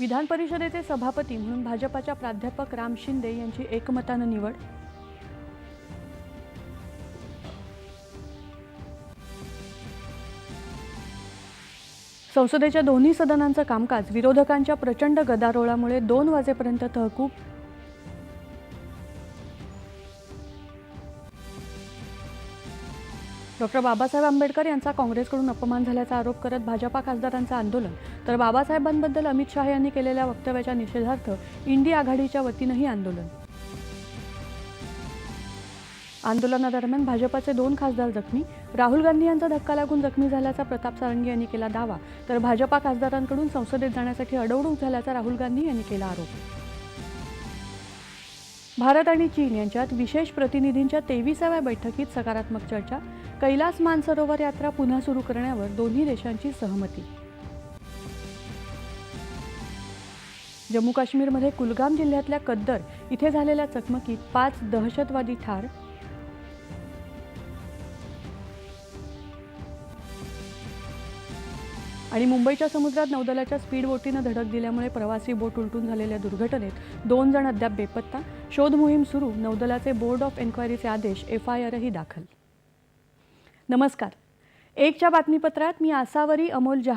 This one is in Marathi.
विधान परिषदेचे सभापती म्हणून भाजपाच्या प्राध्यापक राम शिंदे यांची एकमतानं निवड. संसदेच्या दोन्ही सदनांचं कामकाज विरोधकांच्या प्रचंड गदारोळामुळे दोन वाजेपर्यंत तहकूब डॉक्टर बाबासाहेब आंबेडकर यांचा काँग्रेसकडून अपमान झाल्याचा आरोप करत भाजपा खासदारांचं आंदोलन. तर बाबासाहेबांबद्दल अमित शहा यांनी केलेल्या वक्तव्याच्या निषेधार्थ इंडी आघाडीच्या वतीनंही आंदोलन. आंदोलनादरम्यान भाजपाचे दोन खासदार जखमी. राहुल गांधी यांचा धक्का लागून जखमी झाल्याचा प्रताप सारंगी यांनी केला दावा. तर भाजपा खासदारांकडून संसदेत जाण्यासाठी अडवणूक झाल्याचा राहुल गांधी यांनी केला आरोप. भारत आणि चीन यांच्यात विशेष प्रतिनिधींच्या तेविसाव्या बैठकीत सकारात्मक चर्चा कैलास मानसरोवर यात्रा पुन्हा सुरू करण्यावर दोन्ही देशांची सहमती. जम्मू काश्मीरमध्ये कुलगाम जिल्ह्यातल्या कद्दर इथे झालेल्या चकमकीत पाच दहशतवादी ठार आणि मुंबईच्या समुद्रात नौदलाच्या स्पीड बोटीनं धडक दिल्यामुळे प्रवासी बोट उलटून झालेल्या दुर्घटनेत दोन जण अद्याप बेपत्ता. शोध मोहीम सुरू. नौदलाचे बोर्ड ऑफ एन्क्वायरीचे आदेश एफ आय आरही दाखल. नमस्कार. एकच्या बातमीपत्रात मी आसावरी अमोल जहा